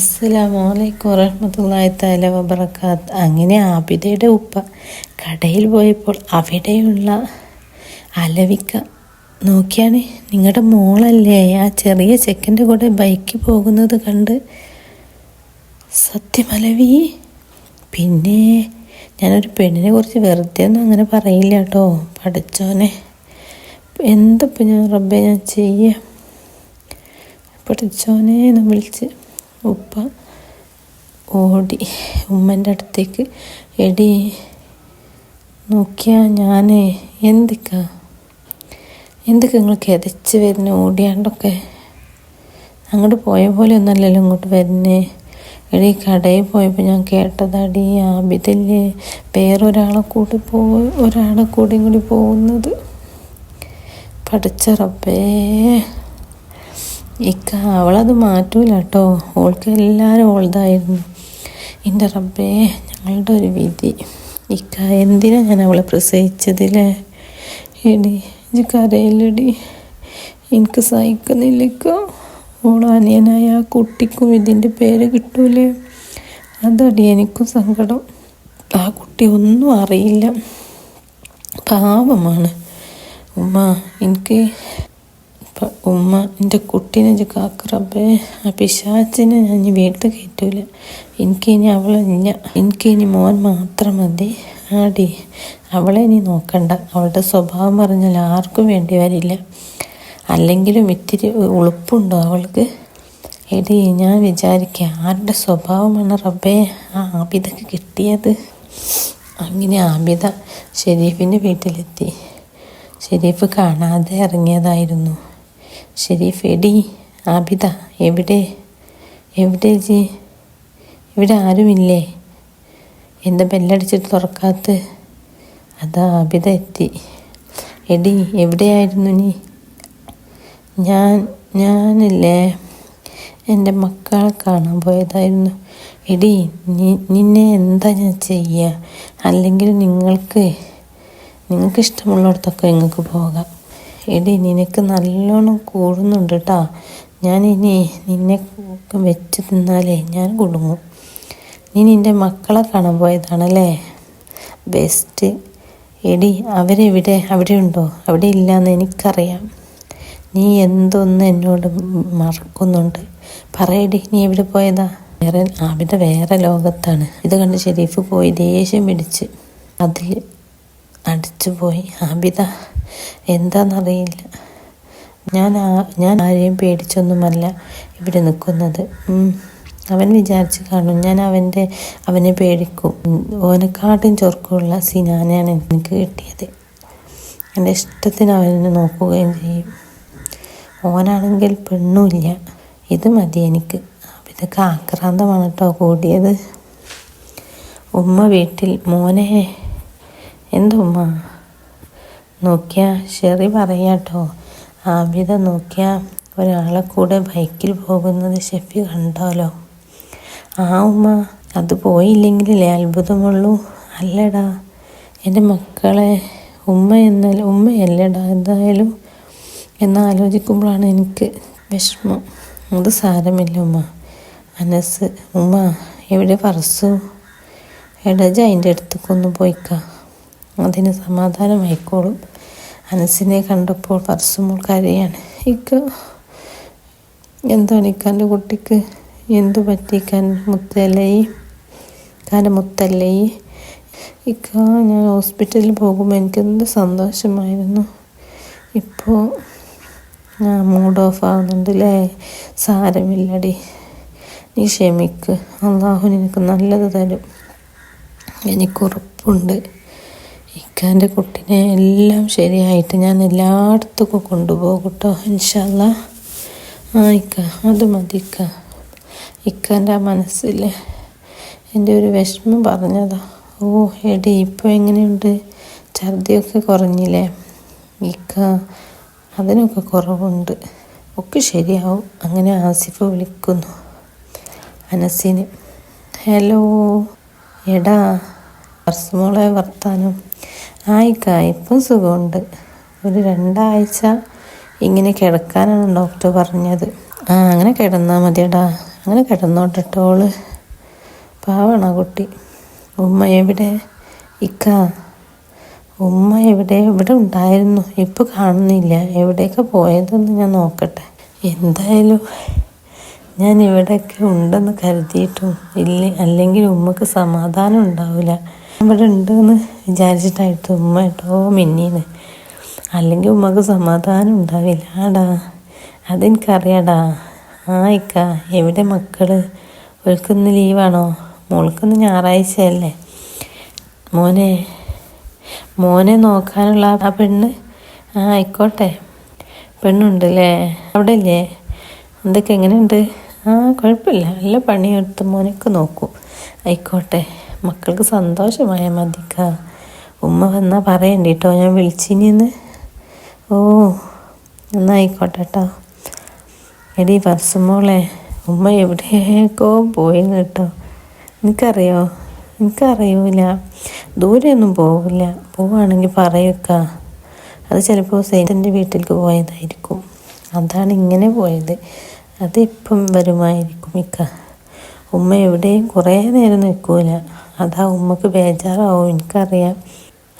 അസ്സലാമലൈക്കും വറഹമത്തല്ലാഹി തആല വബർക്കാത്ത് അങ്ങനെ ആബിദയുടെ ഉപ്പ കടയിൽ പോയപ്പോൾ അവിടെയുള്ള അലവിക്ക നോക്കിയാണ് നിങ്ങളുടെ മോളല്ലേ? ആ ചെറിയ ചെക്കന്റെ കൂടെ ബൈക്ക് പോകുന്നത് കണ്ട് സത്യം അലവി? പിന്നെ ഞാനൊരു പെണ്ണിനെ കുറിച്ച് വെറുതെ ഒന്നും അങ്ങനെ പറയില്ല കേട്ടോ. പഠിച്ചോനെ എന്തപ്പോൾ ഞാൻ റബ്ബെ ഞാൻ ചെയ്യാം. പഠിച്ചോനെ എന്ന് വിളിച്ച് ഉപ്പ ഓടി ഉമ്മന്റെ അടുത്തേക്ക് എടി നോക്കിയാ ഞാൻ എന്തൊക്കെ? എന്തൊക്കെ നിങ്ങൾ കിതച്ച് വരുന്ന? ഓടിയാണ്ടൊക്കെ അങ്ങോട്ട് പോയ പോലെ ഒന്നല്ലല്ലോ ഇങ്ങോട്ട് വരുന്നേ? എടി കടയിൽ പോയപ്പോൾ ഞാൻ കേട്ടതാടി ആബിതല്ലേ വേറൊരാളെ കൂടി പോ ഒരാളെ കൂടി കൂടി പോകുന്നത്. പഠിച്ച റബ്ബേ. ഇക്ക അവളത് മാറ്റൂല കേട്ടോ ഓൾക്ക് എല്ലാവരും ഓൾതായിരുന്നു. എന്റെ റബ്ബേ ഞങ്ങളുടെ ഒരു വിധി. ഇക്ക എന്തിനാ ഞാൻ അവളെ പ്രസവിച്ചതില്ലേ എടി ഇജ് കരയില്ലടി. എനിക്ക് സഹിക്കുന്നില്ലക്കോ ഓളോ അനിയനായ ആ കുട്ടിക്കും ഇതിന്റെ പേര് കിട്ടൂലേ? അതടി എനിക്കും സങ്കടം. ആ കുട്ടി ഒന്നും അറിയില്ല. പാവമാണ്. ഉമ്മ എനിക്ക് ഇപ്പം ഉമ്മ എന്റെ കുട്ടീനെ കാക്കറബേ ആ പിശാച്ചിനെ ഞാൻ ഇനി വീട്ടിൽ കയറ്റൂല. എനിക്കിനി അവളില്ല എനിക്കിനി മോൻ മാത്രം മതി. ആടി അവളെ ഇനി നോക്കണ്ട. അവളുടെ സ്വഭാവം പറഞ്ഞാൽ ആർക്കും വേണ്ടി വരില്ല. അല്ലെങ്കിലും ഇത്തിരി ഉളുപ്പുണ്ടോ അവൾക്ക്? എടി ഞാൻ വിചാരിക്കുക ആരുടെ സ്വഭാവമാണ് റബ്ബേ ആ ആബിദക്ക് കിട്ടിയത്? അങ്ങനെ ആബിദ ഷെരീഫിന്റെ വീട്ടിലെത്തി. ഷെരീഫ് കാണാതെ ഇറങ്ങിയതായിരുന്നു. ഷെരീഫ് എടി ആബിദ എവിടെ? എവിടെ ജി? ഇവിടെ ആരുമില്ലേ? എന്താ ബെല്ലടിച്ചിട്ട് തുറക്കാത്ത അതാ ആബിദ എത്തി. എടി എവിടെയായിരുന്നു നീ? ഞാൻ ഞാനില്ലേ? എന്റെ മക്കളെ കാണാൻ പോയതായിരുന്നു. എടി നിന്നെ എന്താ ഞാൻ ചെയ്യുക അല്ലെങ്കിൽ നിങ്ങൾക്ക് നിങ്ങൾക്ക് ഇഷ്ടമുള്ളിടത്തൊക്കെ നിങ്ങൾക്ക് പോകാം? എടി നിനക്ക് നല്ലോണം കൂടുന്നുണ്ട് കേട്ടോ ഞാൻ ഇനി നിന്നെ വെച്ച് തിന്നാലേ ഞാൻ കുടുങ്ങും. നീ നിന്റെ മക്കളെ കാണാൻ പോയതാണല്ലേ? ബെസ്റ്റ് എടി അവരെവിടെ അവിടെ ഉണ്ടോ? അവിടെ ഇല്ലയെന്ന് എനിക്കറിയാം. നീ എന്തൊന്നും എന്നോട് മറക്കുന്നുണ്ട്. പറയടി നീ എവിടെ പോയതാ? വേറെ അവിടെ വേറെ ലോകത്താണ്. ഇത് കണ്ട് ഷെരീഫ് പോയി ദേഷ്യം പിടിച്ച് അതിൽ അടിച്ചു പോയി ആബിത എന്താണെന്നറിയില്ല ഞാൻ ഞാൻ ആരെയും പേടിച്ചൊന്നുമല്ല ഇവിടെ നിൽക്കുന്നത്. അവൻ വിചാരിച്ച് കാണും ഞാൻ അവന്റെ അവനെ പേടിക്കും. ഓനെക്കാട്ടും ചൊർക്കുള്ള സിനാനയാണ് എനിക്ക് കിട്ടിയത്. എന്റെ ഇഷ്ടത്തിന് അവനെ നോക്കുകയും ചെയ്യും. ഓനാണെങ്കിൽ പെണ്ണുമില്ല. ഇത് മതി എനിക്ക്. ഇതൊക്കെ ആക്രാന്തമാണ് കേട്ടോ കൂടിയത്. ഉമ്മ വീട്ടിൽ മോനെ എന്താ നോക്കിയാ ഷെറി പറയാട്ടോ ആബിത നോക്കിയാ ഒരാളെ കൂടെ ബൈക്കിൽ പോകുന്നത് ഷെഫി കണ്ടാലോ? ആ ഉമ്മ അത് പോയില്ലെങ്കിലല്ലേ അത്ഭുതമുള്ളൂ? അല്ലടാ എന്റെ മക്കളെ ഉമ്മ എന്നാൽ ഉമ്മയല്ലടാ എന്തായാലും എന്നാലോചിക്കുമ്പോഴാണ് എനിക്ക് വിഷമം. അത് സാരമില്ല ഉമ്മ. അനസ് ഉമ്മ എവിടെ പറസു? എടജ അതിന്റെ അടുത്തേക്കൊന്ന് പോയിക്ക. അതിന് സമാധാനമായിക്കോളും. അനസിനെ കണ്ടപ്പോൾ പർസുമോൾ കരയാണ്. ഇക്ക എന്താണ് ഇക്കാന്റെ കുട്ടിക്ക്? എന്തു പറ്റിക്കാൻ മുത്തല്ലേ? കാന്റെ മുത്തല്ലേ? ഇക്ക ഞാൻ ഹോസ്പിറ്റലിൽ പോകുമ്പോൾ എനിക്കെന്ത് സന്തോഷമായിരുന്നു. ഇപ്പോൾ ഞാൻ മൂഡ് ഓഫ് ആവുന്നുണ്ട് അല്ലേ സാരമില്ലടി. നീ ക്ഷമിക്ക്. അള്ളാഹു നിനക്ക് നല്ലത് തരും. എനിക്കുറപ്പുണ്ട്. ഇക്കാന്റെ കുട്ടിനെ എല്ലാം ശരിയായിട്ട് ഞാൻ എല്ലായിടത്തേക്കും കൊണ്ടുപോകും കേട്ടോ ഇൻഷല്ല ആ ഇക്ക അത് മതി ഇക്ക. ഇക്കാന്റെ ആ മനസ്സിൽ എന്റെ ഒരു വിഷമം പറഞ്ഞതാ. ഓ എടി ഇപ്പോൾ എങ്ങനെയുണ്ട്? ഛർദിയൊക്കെ കുറഞ്ഞില്ലേ? ഇക്ക അതിനൊക്കെ കുറവുണ്ട്. ഒക്കെ ശരിയാവും. അങ്ങനെ ആസിഫ് വിളിക്കുന്നു അനസിന്. ഹലോ എടാ. വർഷമോളെ വർത്താനം. ആയിക്ക ഇപ്പം സുഖമുണ്ട്. ഒരു രണ്ടാഴ്ച ഇങ്ങനെ കിടക്കാനാണ് ഡോക്ടർ പറഞ്ഞത്. ആ അങ്ങനെ കിടന്നാൽ മതിയടാ. അങ്ങനെ കിടന്നോട്ടെട്ടോ ഓൾ. പാവണ കുട്ടി. ഉമ്മ എവിടെ? ഇക്ക. ഉമ്മ എവിടെ? ഇവിടെ ഉണ്ടായിരുന്നു. ഇപ്പം കാണുന്നില്ല. എവിടെയൊക്കെ പോയതെന്ന് ഞാൻ നോക്കട്ടെ. എന്തായാലും ഞാൻ ഇവിടെയൊക്കെ ഉണ്ടെന്ന് കരുതിയിട്ടും ഇല്ല. അല്ലെങ്കിൽ ഉമ്മക്ക് സമാധാനം ഉണ്ടാവില്ല. ഇവിടെ ഉണ്ടെന്ന് വിചാരിച്ചിട്ടായിട്ട് ഉമ്മ കേട്ടോ മിന്നീന്ന് അല്ലെങ്കിൽ ഉമ്മക്ക് സമാധാനം ഉണ്ടാവില്ല ആടാ അതെനിക്കറിയാടാ. ആ ഇക്ക എവിടെ മക്കൾ? ഓൾക്കിന്ന് ലീവാണോ? മോൾക്കൊന്ന് ഞായറാഴ്ചയല്ലേ? മോനെ മോനെ നോക്കാനുള്ള ആ പെണ്ണ്? ആ ആയിക്കോട്ടെ. പെണ്ണുണ്ടല്ലേ? അവിടെ ഇല്ലേ എന്തൊക്കെ എങ്ങനെയുണ്ട്? ആ കുഴപ്പമില്ല. നല്ല പണിയെടുത്ത് മോനൊക്കെ നോക്കൂ. ആയിക്കോട്ടെ. മക്കൾക്ക് സന്തോഷമായ മതിക്ക. ഉമ്മ വന്നാൽ പറയണ്ട കേട്ടോ ഞാൻ വിളിച്ചിനിന്ന്. ഓ എന്നായിക്കോട്ടെ കേട്ടോ എടി ബസ്സുമോളെ ഉമ്മ എവിടേക്കോ പോയിന്ന് കേട്ടോ എനിക്കറിയോ എനിക്കറിയൂല ദൂരെയൊന്നും പോവില്ല. പോവുകയാണെങ്കിൽ പറയുക അത് ചിലപ്പോൾ സൈനത്തിന്റെ വീട്ടിലേക്ക് പോയതായിരിക്കും. അതാണ് ഇങ്ങനെ പോയത്. അതിപ്പം വരുമായിരിക്കും ഇക്ക. ഉമ്മ എവിടെയും കുറേ നേരം നിൽക്കൂല അതാ ഉമ്മക്ക് ബേജാറാവും. എനിക്കറിയാം.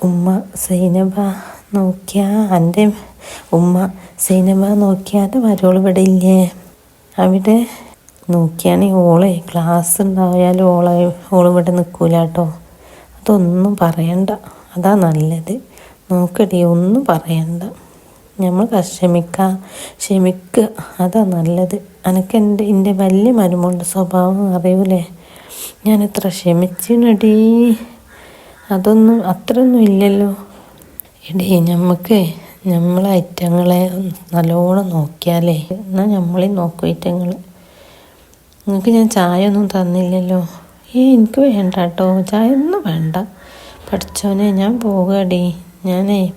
ഉമ്മ സൈനബ നോക്കിയാ എന്റെ ഉമ്മ സൈനബ നോക്കിയാൽ മരോൾ ഇവിടെ ഇല്ലേ? അവിടെ നോക്കിയാണെങ്കിൽ ഓളെ ക്ലാസ് ഉണ്ടായാലും ഓളെ ഓളിവിടെ നിൽക്കൂല കേട്ടോ അതൊന്നും പറയണ്ട. അതാ നല്ലത്. നോക്കടി ഒന്നും പറയണ്ട. നമ്മൾ ക്ഷമിക്കുക ക്ഷമിക്കുക അതാ നല്ലത്. എനിക്ക് എന്റെ എന്റെ വലിയ മരുമോളുടെ സ്വഭാവം അറിയൂലേ? ഞാൻ എത്ര ക്ഷമിച്ചിനടി. അതൊന്നും അത്രയൊന്നും ഇല്ലല്ലോ. എടീ നമുക്ക് നമ്മളെ ഐറ്റങ്ങളെ നല്ലോണം നോക്കിയാലേ. എന്നാൽ നമ്മളെയും നോക്കും ഐറ്റങ്ങൾ നിങ്ങൾക്ക് ഞാൻ ചായ ഒന്നും തന്നില്ലല്ലോ. ഏ എനിക്ക് വേണ്ട കേട്ടോ ചായ ഒന്നും വേണ്ട. പഠിച്ചോനെ ഞാൻ പോകാടി. ഞാനേ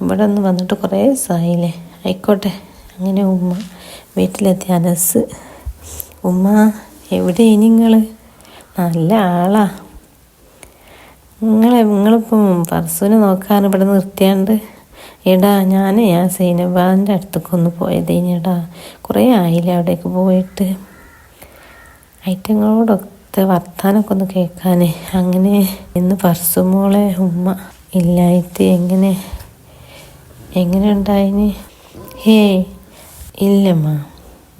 ഇവിടെ ഒന്ന് വന്നിട്ട് കുറേ ദിവസമായില്ലേ ആയിക്കോട്ടെ. അങ്ങനെ ഉമ്മ വീട്ടിലെത്തി അനസ്. ഉമ്മ എവിടെ നിങ്ങൾ നല്ല ആളാ. നിങ്ങളെ നിങ്ങളിപ്പം പർസുവിനെ നോക്കാൻ ഇവിടെ നിർത്തിയാണ്ട് എടാ ഞാൻ ആ സൈനബാന്റെ അടുത്തേക്കൊന്ന് പോയതേനെടാ കുറേ ആയില്ലേ അവിടേക്ക് പോയിട്ട്. ഐറ്റങ്ങളോടൊക്കെ വർത്താനൊക്കെ ഒന്ന് കേൾക്കാൻ അങ്ങനെ ഇന്ന് പർസുമോളെ ഉമ്മ ഇല്ലായിട്ട് എങ്ങനെ എങ്ങനെ ഉണ്ടായിന്? ഹേ ഇല്ലമ്മ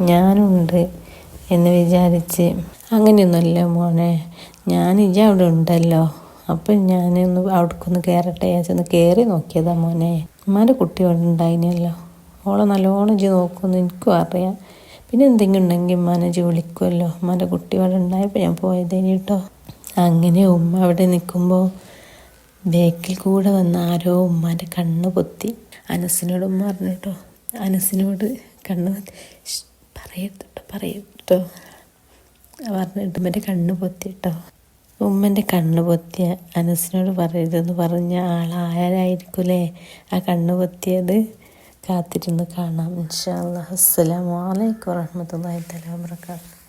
ഞാനുണ്ട്. എന്ന് വിചാരിച്ച്. അങ്ങനെയൊന്നുമല്ല മോനെ ഞാൻ ഇജ അവിടെ ഉണ്ടല്ലോ. അപ്പം ഞാനൊന്ന് അവിടേക്കൊന്ന് കയറട്ടെ? ചെന്ന് കയറി നോക്കിയതാ മോനെ. ഉമ്മാന്റെ കുട്ടി ഉണ്ടായിനല്ലോ. ഓളെ നല്ലോണം ഇജ് നോക്കുമെന്ന് എനിക്കും അറിയാം. പിന്നെ എന്തെങ്കിലും ഉണ്ടെങ്കിൽ ഉമ്മാനെ ഇജ് വിളിക്കുമല്ലോ. ഉമ്മാന്റെ കുട്ടി അവിടെ ഉണ്ടായപ്പോൾ ഞാൻ പോയതേനി കേട്ടോ. അങ്ങനെ ഉമ്മ അവിടെ നിൽക്കുമ്പോൾ ബേക്കിൽ കൂടെ വന്ന ആരോ ഉമ്മാന്റെ കണ്ണ് പൊത്തി. അനസിനോട് ഉമ്മ പറഞ്ഞു കേട്ടോ. അനസിനോട് കണ്ണ് പൊത്തി. "ശ്ശ്, പറയരുത് കേട്ടോ കേട്ടോ പറഞ്ഞിട്ട് ഉമ്മന്റെ കണ്ണ് പൊത്തി കേട്ടോ ഉമ്മന്റെ കണ്ണ് പൊത്തിയ അനസിനോട് പറയരുതെന്ന് പറഞ്ഞ ആളാരായിരിക്കൂലേ ആ കണ്ണ് പൊത്തിയത് കാത്തിരുന്ന് കാണാം. ഇൻഷാ അല്ലാ അസ്സലാമു അലൈക്കും വറഹ്മത്തുള്ളാഹി തആല വബറകാതുഹു.